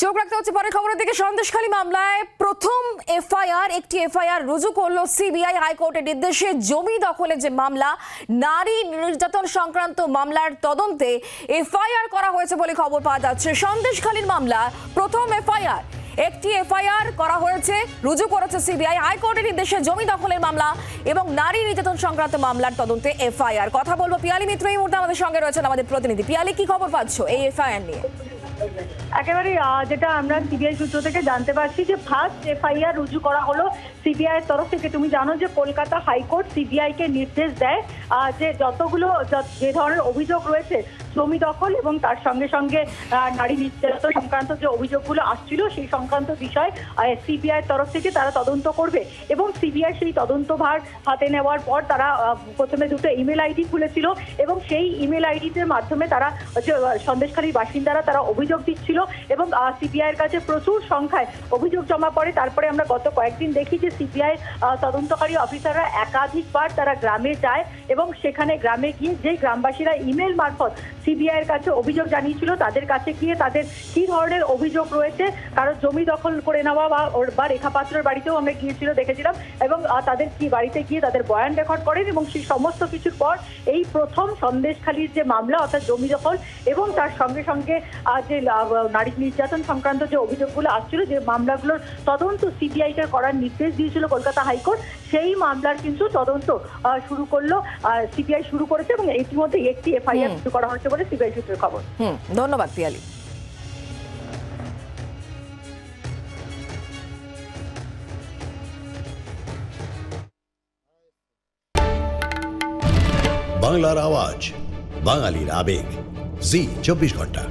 চোখ রাখতে হচ্ছে পরের খবরের দিকে। সন্দেশখালী মামলায় প্রথম এফআইআর, একটি এফআইআর রুজু করল সিবিআই হাইকোর্টের নির্দেশে। জমি দখলের যে মামলা, নারী নির্যাতন সংক্রান্ত মামলার তদন্তে এফআইআর করা হয়েছে বলে খবর পাওয়া যাচ্ছে। সন্দেশখালীর মামলা, প্রথম এফআইআর, একটি এফআইআর করা হয়েছে, রুজু করেছে সিবিআই হাইকোর্টের নির্দেশে। জমি দখলের মামলা এবং নারী নির্যাতন সংক্রান্ত মামলার তদন্তে এফআইআর। কথা বলব পিয়ালি মিত্র, এই মুহূর্তে আমাদের সঙ্গে রয়েছেন আমাদের প্রতিনিধি। পিয়ালি, কি খবর পাচ্ছ এই এফআইআর নিয়ে? একেবারে যেটা আমরা সিবিআই সূত্র থেকে জানতে পারছি যে ফার্স্ট এফআইআর রুজু করা হলো সিবিআই এর তরফ থেকে। তুমি জানো যে কলকাতা হাইকোর্ট সিবিআই কে নির্দেশ দেয় যে যতগুলো যে ধরনের অভিযোগ রয়েছে, জমি দখল এবং তার সঙ্গে সঙ্গে নারী নির্যাতন সংক্রান্ত যে অভিযোগগুলো আসছিল, সেই সংক্রান্ত বিষয় সিবিআই তরফ থেকে তারা তদন্ত করবে এবং সিবিআই সেই তদন্তভার হাতে নেওয়ার পর তারা প্রথমে দুটো ইমেল আইডি খুলেছিল এবং সেই ইমেল আইডির মাধ্যমে তারা সন্দেশখালীর বাসিন্দারা তারা অভিযোগ দিচ্ছিল এবং সিবিআই এর কাছে প্রচুর সংখ্যায় অভিযোগ জমা পড়ে। তারপরে আমরা গত কয়েকদিন দেখি যে সিবিআই তদন্তকারী অফিসাররা একাধিকবার তারা গ্রামে যায় এবং সেখানে গ্রামে গিয়ে যে গ্রামবাসীরা ইমেল মারফত সিবিআই এর কাছে অভিযোগ জানিয়েছিল তাদের কাছে গিয়ে তাদের কি ধরনের অভিযোগ রয়েছে কারও জমি দখল করে নেওয়া বা ওর- বা রেখা পাত্রের বাড়িতেও আমরা গিয়েছিল দেখেছিলাম এবং তাদের কি বাড়িতে গিয়ে তাদের বয়ান রেকর্ড করেন এবং সেই সমস্ত কিছুর পর এই প্রথম সন্দেশখালীর যে মামলা অর্থাৎ জমি দখল এবং তার সঙ্গে সঙ্গে আহ, যে নারী নির্যাতন সংক্রান্ত যে অভিযোগগুলো আসছিল যে মামলাগুলোর তদন্ত সিবিআই কে করার নির্দেশ দিয়েছিল কলকাতা হাইকোর্ট সেই মামলার কিন্তু তদন্ত শুরু করল সিবিআই শুরু করেছে এবং ইতিমধ্যে একটি এফআইআর শুরু করা হচ্ছে বলে সিবিআই সূত্রের খবর। ধন্যবাদ পিয়ালি। বাংলার আওয়াজ বাঙালির আবেগ। জি চব্বিশ ঘণ্টা।